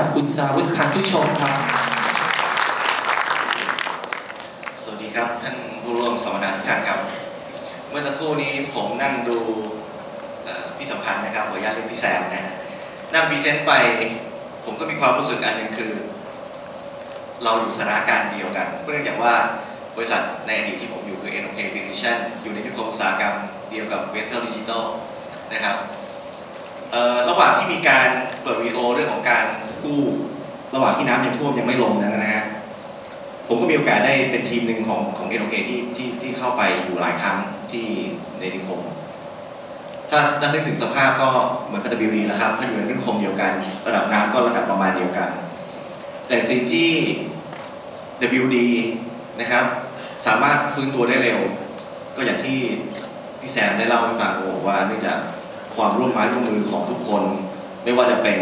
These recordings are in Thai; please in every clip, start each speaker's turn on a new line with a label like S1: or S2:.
S1: กับคุณสาวุฒิพันธุชมครับ
S2: สวัสดีครับท่านผู้ร่วมสัมมนาทุกท่านครับ เมื่อสักครู่นี้ผมนั่งดูพี่สัมพันธ์นะครับขออนุญาตเรียกพี่แซมนะนั่งพรีเซนต์ไป ผมก็มีความรู้สึกอันหนึ่งคือ เราอยู่สถานการณ์เดียวกันเนื่องจากว่าบริษัทในอดีตที่ผมอยู่คือ NOK Precision อยู่ในนิคมอุตสาหกรรมเดียวกับ Vessel Digital นะครับระหว่างที่มีการเปิดวีโอเรื่องของการ กู้ ระหว่างที่น้ำยังท่วมยังไม่ลงนั้นนะฮะผมก็มีโอกาสได้เป็นทีมหนึ่งของของเอโอเคที่ที่ที่เข้าไปอยู่หลายครั้งที่ในนิคม ถ้าถ้าถึงสภาพก็เหมือนกับ WD นะครับถ้าอยู่ในนิคมเดียวกัน ระดับน้ำก็ระดับประมาณเดียวกัน แต่สิ่งที่ WD นะครับ สามารถฟื้นตัวได้เร็ว ก็อย่างที่พี่แซมได้เล่าให้ฟังบอกว่าเนื่องจากความร่วมไม้ร่วมมือของทุกคน ไม่ว่าจะเป็น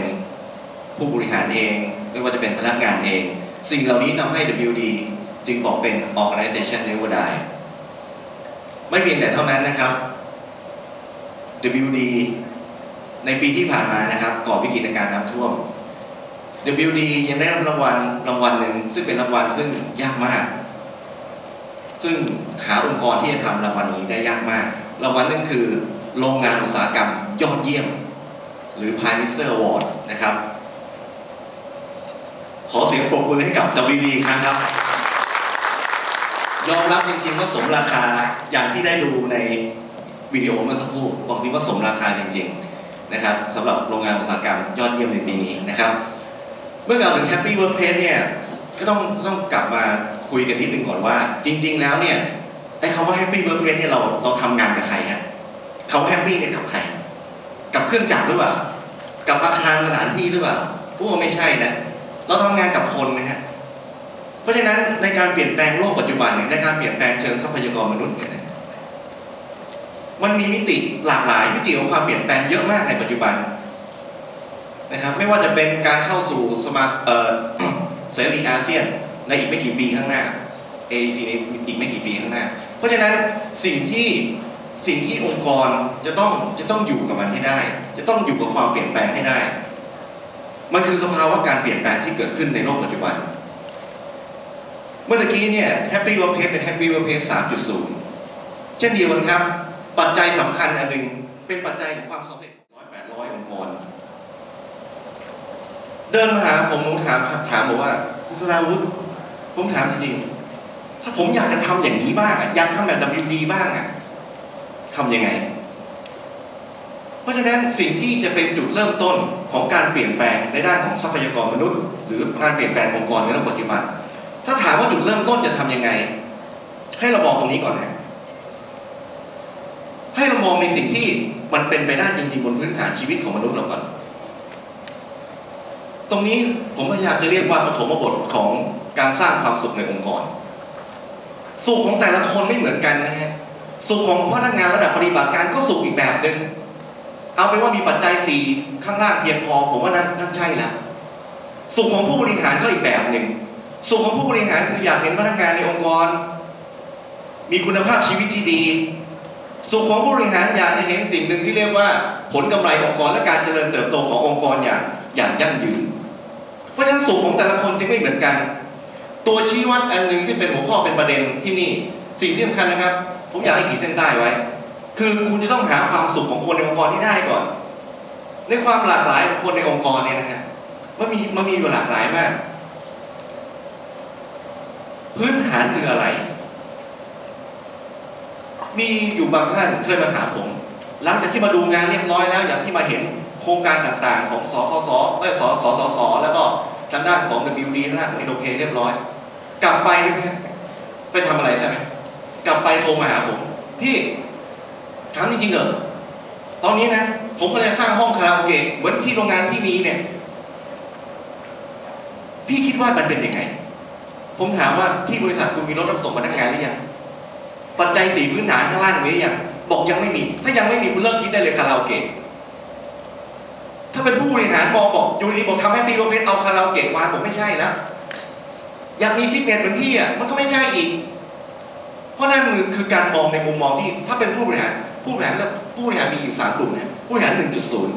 S2: ผู้บริหารเอง ไม่ว่าจะเป็นพนักงานเอง สิ่งเหล่านี้ทำให้ WD จึงบอกเป็น Organization Never Die ไม่เพียงแต่เท่านั้นนะครับ WD ในปีที่ผ่านมานะครับ ก่อวิกฤตการณ์น้ำท่วม WD ยังได้รับรางวัลรางวัลหนึ่งซึ่งเป็นรางวัลซึ่งยากมาก ซึ่งหาองค์กรที่จะทำรางวัลนี้ได้ยากมาก รางวัลนั่นคือโรงงานอุตสาหกรรมยอดเยี่ยม หรือ Pioneer Award นะครับ ขอเสียงปรบมือให้กับ WD อีกครั้งครับยอมรับจริงๆว่าสมราคาอย่างที่ได้ดูในวิดีโอเมื่อสักครู่บอกจริงว่าสมราคาจริงๆนะครับสำหรับโรงงานอุตสาหกรรมยอดเยี่ยมในปีนี้นะครับ เมื่อกล่าวถึง Happy Workplace เนี่ยก็ต้องต้องกลับมาคุยกันนิดหนึ่งก่อนว่า จริง ๆ แล้วเนี่ยไอ้คำว่า Happy Workplace เนี่ยเราเราทำงานกับใครฮะคำว่า Happy เนี่ยกับใคร กับเครื่องจักรหรือเปล่า กับอาคารสถานที่หรือเปล่าพวกไม่ใช่นะ เราทำงานกับคนนะฮะเพราะฉะนั้นในการเปลี่ยนแปลงโลกปัจจุบันในการเปลี่ยนแปลงเชิงทรัพยากรมนุษย์เนี่ยนะมันมีมิติหลากหลายมิติของความเปลี่ยนแปลงเยอะมากในปัจจุบันนะครับ ไม่ว่าจะเป็นการเข้าสู่สมาเออเสรีอาเซียนในอีกไม่กี่ปีข้างหน้า AEC ในอีกไม่กี่ปีข้างหน้า เพราะฉะนั้นสิ่งที่สิ่งที่องค์กรจะต้องจะต้องอยู่กับมันให้ได้ จะต้องอยู่กับความเปลี่ยนแปลงให้ได้ มันคือสภาวะการเปลี่ยนแปลงที่เกิดขึ้นในโลกปัจจุบัน เมื่อกี้เนี่ย Happy Workplace เป็น Happy Workplace 3.0เช่นเดียวกันครับ ปัจจัยสำคัญอันหนึ่งเป็นปัจจัยของความสำเร็จของร้อยแปดร้อยองค์กร เดินมาหาผมผมถามถามบอกว่าคุณสราวุฒิผมถามจริงๆถ้าผมอยากจะทำอย่างนี้บ้างอยากทำแบบ WD บ้างอะทำยังไง ราะฉะนั้นสิ่งที่จะเป็นจุดเริ่มต้นของการเปลี่ยนแปลงในด้านของทรัพยากรมนุษย์ หรือการเปลี่ยนแปลงองค์กรในโลกปัจจุบันถ้าถามว่าจุดเริ่มต้นจะทำยังไง ให้เรามองตรงนี้ก่อนนะให้เรามองในสิ่งที่มันเป็นไปได้จริงๆบนพื้นฐานชีวิตของมนุษย์เราก่อนตรงนี้ผมพยายามจะเรียกว่าปฐมบทของการสร้างความสุขในองค์กร สุขของแต่ละคนไม่เหมือนกันนะฮะ สุขของพนักงานระดับปฏิบัติการก็สุขอีกแบบหนึ่ง เอาเป็นว่ามีปัจจัยสี่ข้างล่างเพียงพอผมว่านั่นนั่นใช่แล้วสุขของผู้บริหารก็อีกแบบหนึ่งสุขของผู้บริหารคืออยากเห็นพนักงานในองค์กร มีคุณภาพชีวิตที่ดี สุขของผู้บริหารอยากจะเห็นสิ่งหนึ่งที่เรียกว่าผลกำไรองค์กรและการเจริญเติบโตขององค์กรอย่างอย่างยั่งยืน เพราะฉะนั้นสุขของแต่ละคนจึงไม่เหมือนกัน ตัวชี้วัดอันหนึ่งที่เป็นหัวข้อเป็นประเด็นที่นี่ สิ่งที่สำคัญนะครับ ผมอยากให้ขีดเส้นใต้ไว้ คือคุณจะต้องหาความสุขของคนในองค์กรที่ได้ก่อน ในความหลากหลายของคนในองค์กรเนี่ยนะฮะมันมีมันมีอยู่หลากหลายมาก พื้นฐานคืออะไร มีอยู่บางท่านเคยมาถามผม หลังจากที่มาดูงานเรียบร้อยแล้ว อย่างที่มาเห็นโครงการต่างๆ ของสคสเอ้ยสสสสแล้วก็ทางด้านของ WD ทางด้านของอินโดเคเรียบร้อย กลับไป ไปทำอะไรใช่ไหมกลับไปโทรมาหาผมพี่ ถามจริงๆเหรอตอนนี้นะ ผมก็เลยสร้างห้องคาราโอเกะเหมือนที่โรงงานที่มีเนี่ย พี่คิดว่ามันเป็นยังไง ผมถามว่าที่บริษัทคุณมีรถรับส่งพนักงานหรือยัง ปัจจัยสี่พื้นฐานข้างล่างมีหรือยัง บอกยังไม่มี ถ้ายังไม่มีคุณเลิกคิดได้เลยคาราโอเกะ ถ้าเป็นผู้บริหารมองบอกอยู่ดีบอกทำให้ปีโอเพนเอาคาราโอเกะวางผมไม่ใช่แล้วอยากมีฟิตเนสเหมือนพี่อะมันก็ไม่ใช่อีก เพราะนั่นคือการมองในมุมมองที่ ถ้าเป็นผู้บริหาร ผู้บริหารแล้วผู้บริหารมีอยู่สามกลุ่มเนี่ยผู้บริหารหนึ่งจุดศูนย์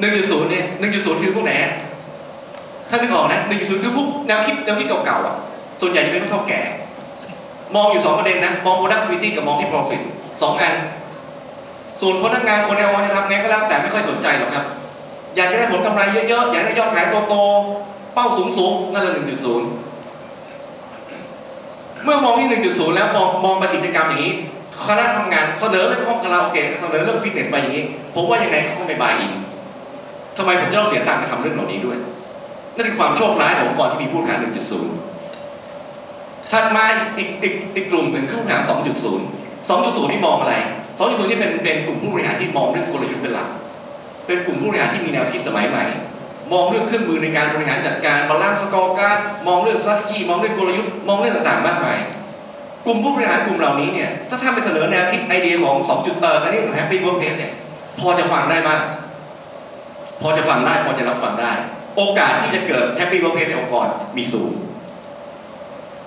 S2: หนึ่งจุดศูนย์เนี่ยหนึ่งจุดศูนย์คือพวกไหนถ้านึกออกนะ1.0คือพวกแนวคิดแนวคิดเก่าๆอะส่วนใหญ่จะเป็นพวกเท่าแก่ มองอยู่สองประเด็นนะ มอง productivity กับมองที่ profit สองอันส่วนพนักงานคนในองค์จะทำไงก็แล้วแต่ไม่ค่อยสนใจหรอกครับ อยากจะได้ผลกำไรเยอะๆ อยากได้ยอดขายโตๆ เป้าสูงๆ นั่นแหละ1.0เมื่อมองที่1.0แล้วมองมองมากิจกรรมอย่างนี้ คณะทำงานเสนอเรื่องห้องคาราโอเกะเสนอเรื่องฟิตเนสไปอย่างนี้ ผมว่ายังไงเขาก็ไม่บายอินทำไมผมจะต้องเสียตังค์ไปทำเรื่องเหล่านี้ด้วย นั่นคือความโชคร้ายขององค์กรที่มีผู้บริหาร1.0ถัดมาอีกอีกอีกกลุ่มเป็นผู้บริหาร2.0 2.0ที่มองอะไร 2.0ที่เป็นเป็นกลุ่มผู้บริหารที่มองเรื่องกลยุทธ์เป็นหลัก เป็นกลุ่มผู้บริหารที่มีแนวคิดสมัยใหม่ มองเรื่องเครื่องมือในการบริหารจัดการบาลานซ์สกอร์การ มองเรื่อง strategy มองเรื่องกลยุทธ์ มองเรื่องต่างๆ มากมาย กลุ่มผู้บริหารกลุ่มเหล่านี้เนี่ยถ้าท่านไปเสนอแนวคิดไอเดียของ2จุดเอ่ออันนี้ของ Happy Workplace เนี่ยพอจะฟังได้มาก พอจะฟังได้พอจะรับฟังได้ โอกาสที่จะเกิด Happy Workplace ในองค์กรมีสูง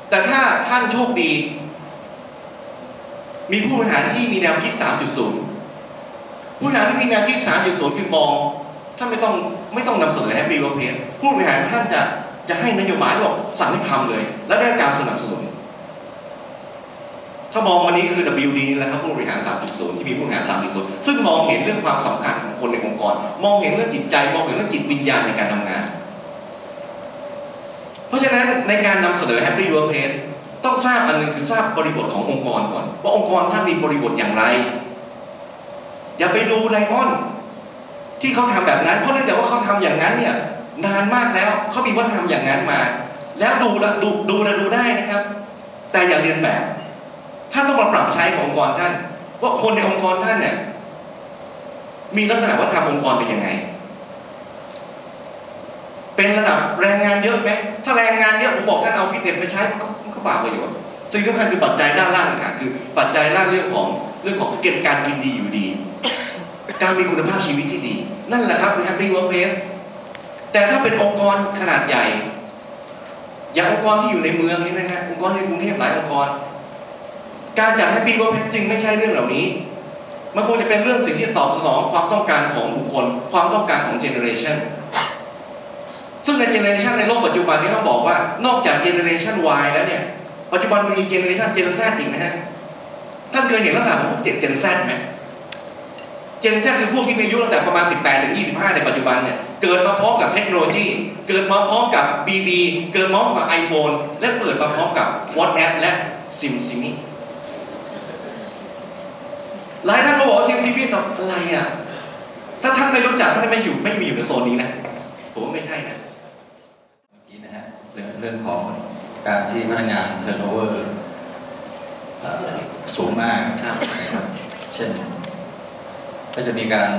S2: แต่ถ้าท่านโชคดี มีผู้บริหารที่มีแนวคิด 3.0 ผู้บริหารที่มีแนวคิด 3.0 คือมองท่านไม่ต้องไม่ต้องนำเสนอ Happy Workplace ผู้บริหารท่านจะจะให้นโยบายบอกสั่งให้ทำเลย และได้การสนับสนุน ถ้ามองวันนี้คือ WD นี่แหละครับผู้บริหาร 3.0 ที่มีผู้บริหาร 3.0 ซึ่งมองเห็นเรื่องความสำคัญของคนในองค์กร มองเห็นเรื่องจิตใจ มองเห็นเรื่องจิตวิญญาณในการทำงาน เพราะฉะนั้นในการนำเสนอ Happy Workplace ต้องทราบอันหนึ่งคือทราบบริบทขององค์กรก่อนว่าองค์กรท่านมีบริบทอย่างไร อย่าไปดูไลออนที่เขาทำแบบนั้น เพราะเนื่องจากว่าเขาทำอย่างนั้นเนี่ยนานมากแล้วเขามีวัฒนธรรมอย่างนั้นมา แล้วดูและดูดูและดูได้นะครับ แต่อย่าเรียนแบบ ท่านต้องมาปรับใช้ขององค์กรท่าน ว่าคนในองค์กรท่านเนี่ยมีลักษณะวัฒนธรรมองค์กรเป็นยังไง เป็นระดับแรงงานเยอะไหมถ้าแรงงานเยอะผมบอกท่านเอาฟิตเนสไปใช้ก็ก็บาปประโยชน์สิ่งสำคัญคือปัจจัยด้านล่างนะคือปัจจัยด้านเรื่องของเรื่องของเกณฑ์การกินดีอยู่ดี การมีคุณภาพชีวิตที่ดี นั่นแหละครับคือ Happy Workplace แต่ถ้าเป็นองค์กรขนาดใหญ่ อย่างองค์กรที่อยู่ในเมืองนี่นะฮะองค์กรในกรุงเทพหลายองค์กร การจัด Happy Workplace จึงไม่ใช่เรื่องเหล่านี้ มันควรจะเป็นเรื่องสิ่งที่ตอบสนองความต้องการของบุคคล ความต้องการของเจเนอเรชันซึ่งในเจเนอเรชันในโลกปัจจุบันนี้ต้องบอกว่านอกจากเจเนอเรชัน Y แล้วเนี่ย ปัจจุบันมันมีเจเนอเรชัน Gen Z อีกนะฮะ ท่านเคยเห็นลักษณะของพวกเจ็ด Gen Z ไหม Gen Z คือพวกที่มีอายุตั้งแต่ประมาณ 18 ถึง 25 ในปัจจุบันเนี่ย เกิดมาพร้อมกับเทคโนโลยี เกิดมาพร้อมกับ BB เกิดมาพร้อมกับ iPhone และเปิดมาพร้อมกับ WhatsApp และ SimSimi หลายท่านก็บอกว่า SimSimi ทำอะไรอะถ้าท่านไม่รู้จักท่านไม่อยู่ไม่มีอยู่ในโซนนี้นะผมว่าไม่ใช่นะ
S3: เมื่อกี้นะฮะเรื่องเรื่องของการที่พนักงาน turnover เอ่อสูงมาก
S2: ครับ
S3: นะครับเช่นก็จะมีการ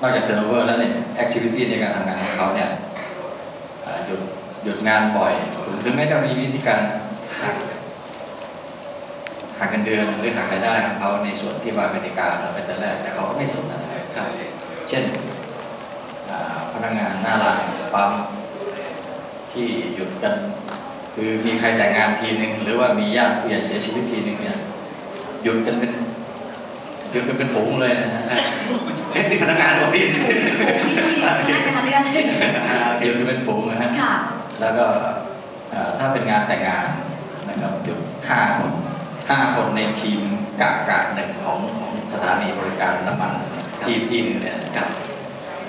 S3: นอกจาก turnover แล้วเนี่ย activity ในการทำงานของเขาเนี่ยเอ่อหยุดหยุดงานบ่อยถึงถึงแม้จะมีวิธีการหัก หักเงินเดือนหรือหักรายได้ของเขาในส่วนที่ว่าเป็นการเราเป็นแต่แรกแต่เขาก็ไม่สนอะไร
S2: ครับ
S3: เช่นอ่าพนักงานหน้าร้านปั๊มที่หยุดกัน คือมีใครแต่งงานทีหนึ่งหรือว่ามีญาติผู้ใหญ่เสียชีวิตทีหนึ่งเนี่ยหยุดกันเป็นหยุดกันเป็นฝูงเลยนะฮะ
S2: เอ๊ะนี่พนักงานเหรอพี่
S4: น่าจะทันเรื่อง
S3: หยุดกันเป็นฝูงนะฮะ
S4: ค่ะ
S3: แล้วก็อ่าถ้าเป็นงานแต่งงานนะครับหยุดห้าคน ห้าคนในทีมกะกะหนึ่งของของสถานีบริการน้ำมันที่ที่หนึ่งเนี่ย
S2: ครับ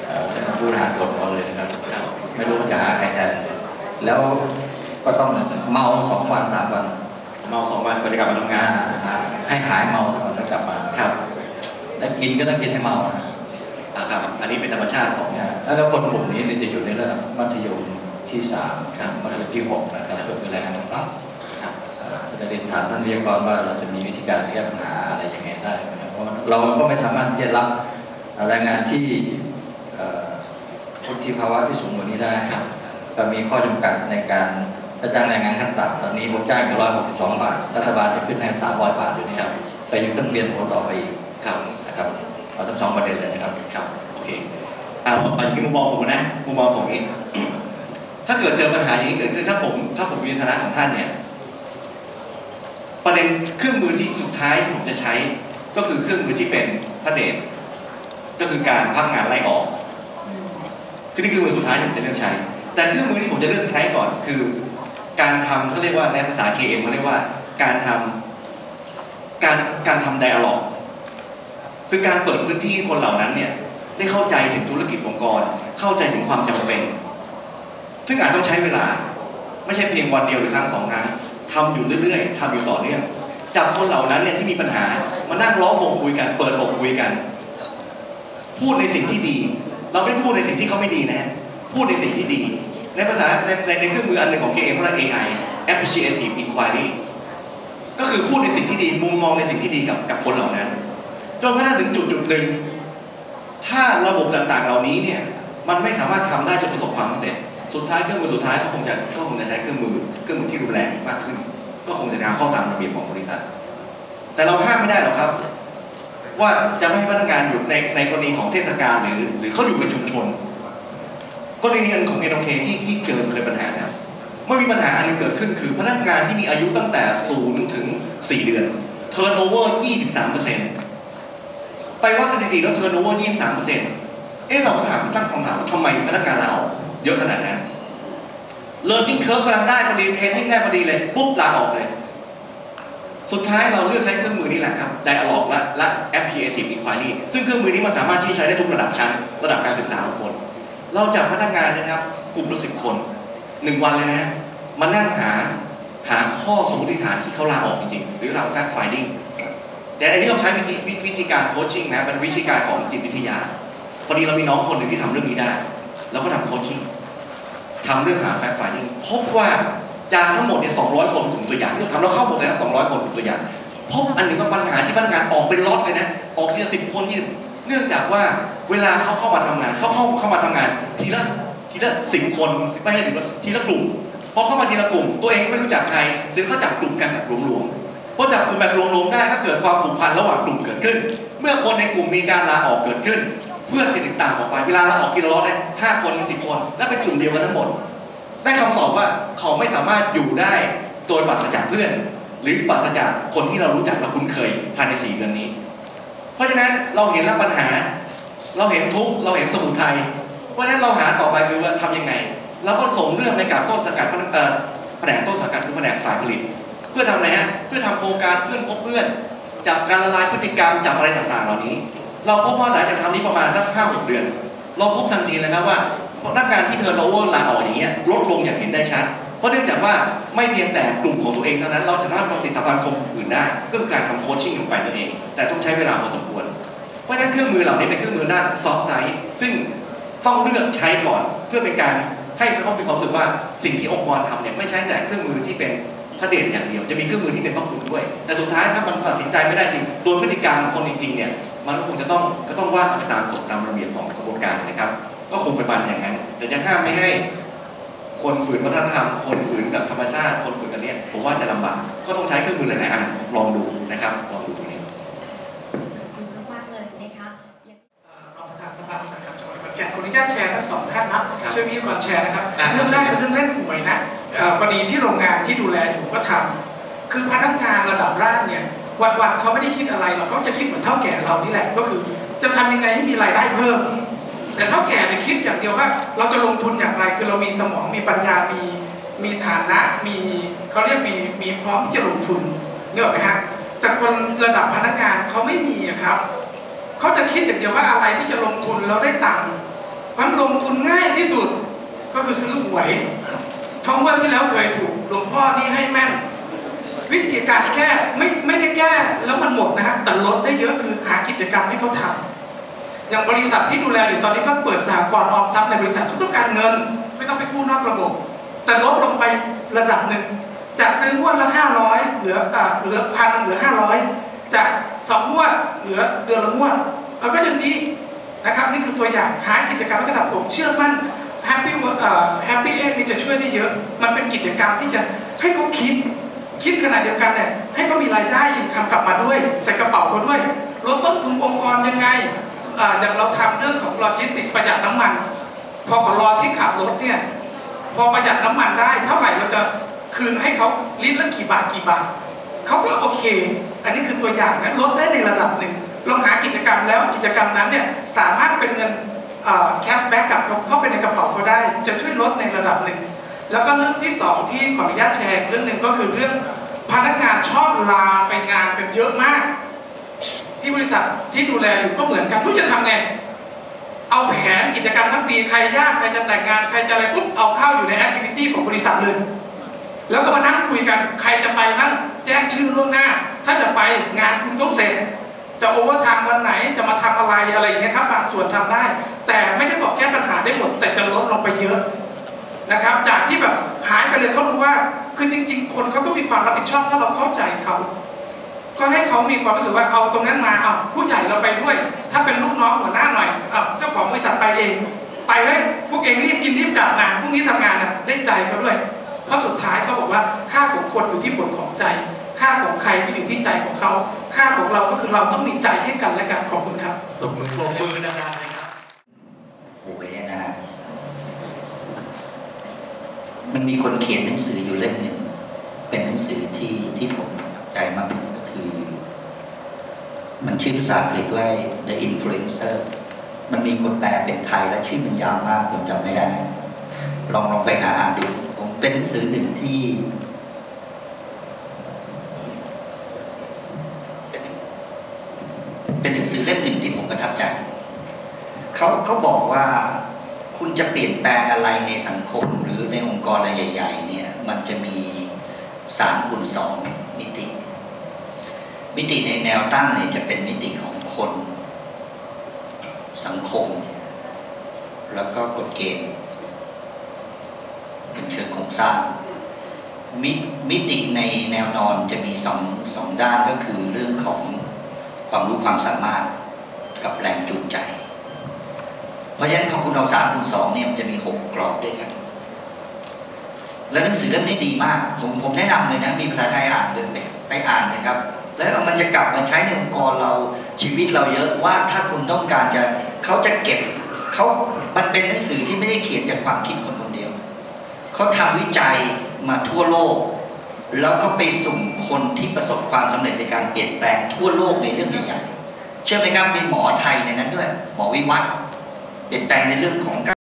S3: เอ่อจะผู้บริหารกดมาเลยนะครับ
S2: ครับ
S3: ไม่รู้ว่าจะหาใครแทนแล้วก็ต้องเมาสองวันสามวัน
S2: เมาสองวันก่อนจะกลับมาทำงาน
S3: หาให้หายเมาสักวันแล้วกลับมา
S2: ครับ
S3: แล้วกินก็ต้องกินให้เมานะ
S2: อ่าครับ อันนี้เป็นธรรมชาติของ
S3: นะแล้วก็คนกลุ่มนี้เนี่ยจะอยู่ในระดับมัธยมที่สาม
S2: ครับ
S3: มัธยมที่หกนะครับจบเป็นแรงงานต่ำ
S2: ครับ
S3: จะเรียนถามท่านวิทยากรว่าเราจะมีวิธีการแก้ปัญหาอะไรยังไงได้นะครับเพราะว่าเราก็ไม่สามารถที่จะรับแรงงานที่เอ่อวุฒิภาวะที่สูงกว่านี้ได้
S2: ครับ
S3: ก็มีข้อจำกัดในการถ้าจ้างแรงงานขั้นต่ำตอนนี้ผมจ้างอยู่ร้อยหกสิบสองบาท รัฐบาลจะขึ้นให้สามร้อยบาทอยู่นี่
S2: ครับ
S3: ไปอยู่เครื่องเรียนผมต่อไปอีก
S2: ครับ
S3: นะครับเอาทั้งสองประเด็นเลยนะครับ
S2: ครับโอเคเอาเอาอย่างนี้มุมมองผมนะมุมมองผมเองถ้าเกิดเจอปัญหาอย่างนี้เกิดขึ้นถ้าผมถ้าผมมีฐานะของท่านเนี่ย ประเด็นเครื่องมือที่สุดท้ายที่ผมจะใช้ ก็คือเครื่องมือที่เป็นพระเดชก็คือการพักงานไล่ออกคือนี่คือมือสุดท้ายที่ผมจะเลือกใช้ แต่เครื่องมือที่ผมจะเลือกใช้ก่อนคือ การทำเขาเรียกว่าในภาษา KM เขาเรียกว่า การทำการการทำไดอะล็อกคือการเปิดพื้นที่คนเหล่านั้นเนี่ยได้เข้าใจถึงธุรกิจองค์กร เข้าใจถึงความจำเป็น ซึ่งอาจต้องใช้เวลา ไม่ใช่เพียงวันเดียวหรือครั้งสองครั้ง ทำอยู่เรื่อยๆทำอยู่ต่อเนื่องจับคนเหล่านั้นเนี่ยที่มีปัญหามานั่งล้อมวงคุยกัน เปิดอกคุยกัน พูดในสิ่งที่ดี เราไม่พูดในสิ่งที่เขาไม่ดีนะพูดในสิ่งที่ดี ในภาษาในในเครื่องมืออันหนึ่งของ KM เขาเรียก AI Appreciative Inquiry ก็คือพูดในสิ่งที่ดีมุมมองในสิ่งที่ดีกับกับคนเหล่านั้นจนกระทั่งถึงจุดจุดหนึ่งถ้าระบบต่างๆ เหล่านี้เนี่ยมันไม่สามารถทำได้จนประสบความสำเร็จสุดท้ายเครื่องมือสุดท้ายก็คงจะก็คงจะใช้เครื่องมือเรื่องมือที่รุนแรงมากขึ้น ก็คงจะทำข้อตามระเบียบของบริษัท แต่เราห้ามไม่ได้หรอกครับ ว่าจะไม่ให้พนักงานอยู่ในในกรณีของเทศกาลหรือ หรือเขาอยู่เป็นชุมชนกรณีอันของ NOK ที่ที่เคยเคยปัญหาแล้วเมื่อมีปัญหาอันหนึงเกิดขึ้นคือพนักงานที่มีอายุตั้งแต่0ถึง 4 เดือน turnover 23%ไปวัดสถิติแล้ว turnover 23%เอ๊ะเราก็ถามตั้งคำถามว่าทำไมพนักงานเราเยอะขนาดนั้น learning curve กำลังได้พอดี training ได้พอดีเลยปุ๊บลาออกเลย สุดท้ายเราเลือกใช้เครื่องมือนี้แหละครับ Dialog และและ Applicative Inquiry ซึ่งเครื่องมือนี้มันสามารถที่ใช้ได้ทุกระดับชั้นระดับการศึกษาของคน เราจับพนักงานนะครับ กลุ่มละสิบคนหนึ่งวันเลยนะมานั่งหาหาข้อสมมติฐานที่เขาลาออกจริงๆหรือเรา fact finding แต่อันนี้เราใช้วิธีวิธีการโคชชิ่งนะเป็นวิธีการของจิตวิทยาพอดีเรามีน้องคนหนึ่งที่ทำเรื่องนี้ได้ แล้วก็ทำโคชชิ่ง ทำเรื่องหา fact finding พบว่าจากทั้งหมดเนี่ย200คนกลุ่มตัวอย่างที่เราทำเราเข้าหมดเลยนะ200คนกลุ่มตัวอย่างพบอันหนึ่งว่าปัญหาที่พนักงานออกเป็นล็อตเลยนะ ออกทีละสิบคนนี่เนื่องจากว่าเวลาเขาเข้ามาทำงานเขาเข้าเข้ามาทำงาน ทีละทีละสิบคนไม่ใช่สิบทีละกลุ่มพอเข้ามาทีละกลุ่ม ตัวเองไม่รู้จักใครจึงเขาจับกลุ่มกันแบบรวมๆพอจับกลุ่มแบบรวมๆได้ก็เกิดความผูกพันระหว่างกลุ่มเกิดขึ้น เมื่อคนในกลุ่มมีการลาออกเกิดขึ้น เพื่อนจะติดตามออกไป เวลาลาออกทีละล็อตเนี่ยห้าคนสิบคน และเป็นกลุ่มเดียวกันทั้งหมด ได้คำตอบว่าเขาไม่สามารถอยู่ได้โดยปราศจากเพื่อน หรือปราศจากคนที่เรารู้จักและคุ้นเคยภายในสี่เดือนนี้ เพราะฉะนั้นเราเห็นแล้วปัญหา เราเห็นทุกเราเห็นสมุทัยเพราะฉะนั้นเราหาต่อไปคือว่าทำยังไงเราก็ส่งเรื่องไปกับต้นสังกัดเอ่อแผนกต้นสังกัดคือแผนกฝ่ายผลิต เพื่อทำอะไรฮะเพื่อทำโครงการเพื่อนพบเพื่อนจับการละลายพฤติกรรมจับอะไรต่างๆ เหล่านี้ เราพบว่าหลังจากทำนี้ประมาณสักห้าหกเดือน เราพบทันทีเลยครับว่าพนักงานที่เทอโนเวอร์ลาออกอย่างเงี้ยลดลงอย่างเห็นได้ชัด เพราะเนื่องจากว่าไม่เพียงแต่กลุ่มของตัวเองเท่านั้น เราสามารถปฏิสัมพันธ์คนอื่นได้ ก็คือการทำโคชชิ่งลงไปนั่นเอง แต่ต้องใช้เวลาพอสมควร เพราะฉะนั้นเครื่องมือเหล่านี้เป็นเครื่องมือด้านซอฟต์ไซส์ซึ่งต้องเลือกใช้ก่อนเพื่อเป็นการให้เขามีความรู้สึกว่าสิ่งที่องค์กรทำเนี่ยไม่ใช่แต่เครื่องมือที่เป็นพระเดชอย่างเดียวจะมีเครื่องมือที่เป็นพระคุณด้วย แต่สุดท้ายถ้ามันตัดสินใจไม่ได้จริงโดยพฤติกรรมคนจริงๆเนี่ย มันก็คงจะต้องก็ต้องว่าไปตามกฎตามระเบียบของกระบวนการนะครับ ก็คงเป็นประมาณอย่างนั้น แต่จะห้ามไม่ให้คนฝืนวัฒนธรรม คนฝืนกับธรรมชาติ คนฝืนกันเนี่ยผมว่าจะลำบาก ก็ต้องใช้เครื่องมือหลายๆอันลองดูนะครับลองดูตรงนี้
S4: ขอบคุณมากๆเลยนะคะอย่าง
S5: รองประธานสภาอุตสาหกรรมจังหวัดขอนแก่นขออนุญาตแชร์ทั้งสองท่านนะช่วยพี่ก่อนแชร์นะครับ
S2: อ่า
S5: เรื่องแรกคือเรื่องเล่นหวยนะเอ่อพอดีที่โรงงานที่ดูแลอยู่ก็ทำคือพนักงานระดับล่างเนี่ย วันๆเขาไม่ได้คิดอะไรหรอกเขาจะคิดเหมือนเท่าแก่เรานี่แหละ ก็คือ จะทำยังไงให้มีรายได้เพิ่ม แต่เท่าแก่เนี่ยคิดอย่างเดียวว่า เราจะลงทุนอย่างไร คือเรามีสมองมีปัญญา มีมีฐานะ มีเขาเรียกมีมีพร้อมที่จะลงทุนเนกอะไหมฮะแต่คนระดับพนักงานเขาไม่มีครับเขาจะคิดอย่างเดียวว่าอะไรที่จะลงทุนแล้วได้ตังค์มันลงทุนง่ายที่สุด ก็คือซื้อหวยเพราะว่าที่แล้วเคยถูกหลวงพ่อนี่ให้แม่น วิธีการแก้ไม่ไม่ได้แก้แล้วมันหมดนะฮะแต่ลดได้เยอะคือหากิจกรรมให้เขาทำอย่างบริษัทที่ดูแลอยู่ตอนนี้ก็เปิดสหกรณ์ออมทรัพย์ในบริษัทเขาต้องการเงิน ไม่ต้องไปกู้นอกระบบ แต่ลดลงไประดับหนึ่งจากซื้องวดละห้าร้อยเหลืออ่าเหลือพันเหลือห้าร้อยจากสองงวดเหลือเดือนละงวดเราก็ยังดีนะครับนี่คือตัวอย่างหากิจกรรมให้กระทำผมเชื่อมั่น Happy Work เอ่อ Happy Egg นี่จะช่วยได้เยอะ มันเป็นกิจกรรมที่จะให้เขาคิด คิดขนาดเดียวกันเนี่ยให้เขามีรายได้อินคัมกลับมาด้วย ใส่กระเป๋าเขาด้วยลดต้นทุนองค์กรยังไงออย่างเราทำเรื่องของโลจิสติกประหยัดน้ำมัน พอขอรอที่ขับรถเนี่ยพอประหยัดน้ำมันได้ เท่าไหร่เราจะคืนให้เขาลิตรละกี่บาทกี่บาทเขาก็โอเค อันนี้คือตัวอย่างนะลดได้ในระดับหนึ่งลองหากิจกรรมแล้วกิจกรรมนั้นเนี่ยสามารถเป็นเงินแคสแบ็กกลับเข้าไปในกระเป๋าเขาได้ จะช่วยลดในระดับหนึ่ง แล้วก็เรื่องที่สองที่ขออนุญาตแชร์เรื่องหนึ่งก็คือเรื่องพนักงานชอบลาไปงานกันเยอะมาก ที่บริษัทที่ดูแลอยู่ก็เหมือนกันรู้จะทำไงเอาแผนกิจกรรมทั้งปีใครญาติใครจะแต่งงานใครจะอะไรปุ๊บเอาเข้าอยู่ในแอคทิวิตี้ของบริษัทเลยแล้วก็มานั่งคุยกันใครจะไปบ้างแจ้งชื่อล่วงหน้า ถ้าจะไปงานคุณต้องเสร็จจะโอเวอร์ไทม์วันไหนจะมาทำอะไรอะไรอย่างเงี้ยครับบางส่วนทำได้ แต่ไม่ได้บอกแก้ปัญหาได้หมดแต่จะลดลงไปเยอะ นะครับ จากที่แบบหายไปเลยเขารู้ว่า คือจริง ๆ คนเขาก็มีความรับผิดชอบถ้าเราเข้าใจเขาก็ให้เขามีความรู้สึกว่าเอาตรงนั้นมาเอาผู้ใหญ่เราไปด้วย ถ้าเป็นลูกน้องหัวหน้าหน่อยเอาเจ้าของบริษัทไปเอง ไปเฮ้ยพวกเองรีบกินรีบกลับมาพรุ่งนี้ทำงานนะได้ใจเขาด้วย เพราะสุดท้ายเขาบอกว่าค่าของคนอยู่ที่ผลของใจ ค่าของใครก็อยู่ที่ใจของเขา ค่าของเราก็คือเราต้องมีใจให้กันและกันขอบคุณครับ
S2: ตบมือปรบมือดังๆเลยครับ
S6: โอ้ยนะฮะ มันมีคนเขียนหนังสืออยู่เล่มหนึ่งเป็นหนังสือที่ที่ผมประทับใจมากก็คือ มันชื่อภาษาอังกฤษว่า The Influencer มันมีคนแปลเป็นไทยและชื่อมันยาวมากผมจำไม่ได้ ลองลองไปหาอ่านดูผมเป็นหนังสือหนึ่งที่เป็นหนังสือเล่มหนึ่งที่ผมประทับใจ เขาเขาบอกว่าคุณจะเปลี่ยนแปลงอะไรในสังคม ในองค์กรอะไรใหญ่ ๆ เนี่ย มันจะมีสามคูณสองมิติ มิติในแนวตั้งเนี่ยจะเป็นมิติของคน สังคม แล้วก็กฎเกณฑ์เป็นเชิงโครงสร้างมมิติในแนวนอนจะมีสองสองด้านก็คือเรื่องของความรู้ความสามารถกับแรงจูงใจ เพราะฉะนั้นพอคุณเอาสามคูณสองเนี่ยมันจะมีหกกรอบด้วยกัน แล้วหนังสือเล่มนี้ดีมาก ผมผมแนะนำเลยนะ มีภาษาไทยอ่านเลยไปไปอ่านนะครับ แล้วมันจะกลับมาใช้ในองค์กรเราชีวิตเราเยอะว่าถ้าคุณต้องการจะเขาจะเก็บเขามันเป็นหนังสือที่ไม่ได้เขียนจากความคิดคนคนเดียว เขาทำวิจัยมาทั่วโลก แล้วก็ไปสุ่มคนที่ประสบความสำเร็จในการเปลี่ยนแปลงทั่วโลกในเรื่องใหญ่ๆเชื่อไหมครับมีหมอไทยในนั้นด้วย หมอวิวัฒน์เปลี่ยนแปลงในเรื่องของการ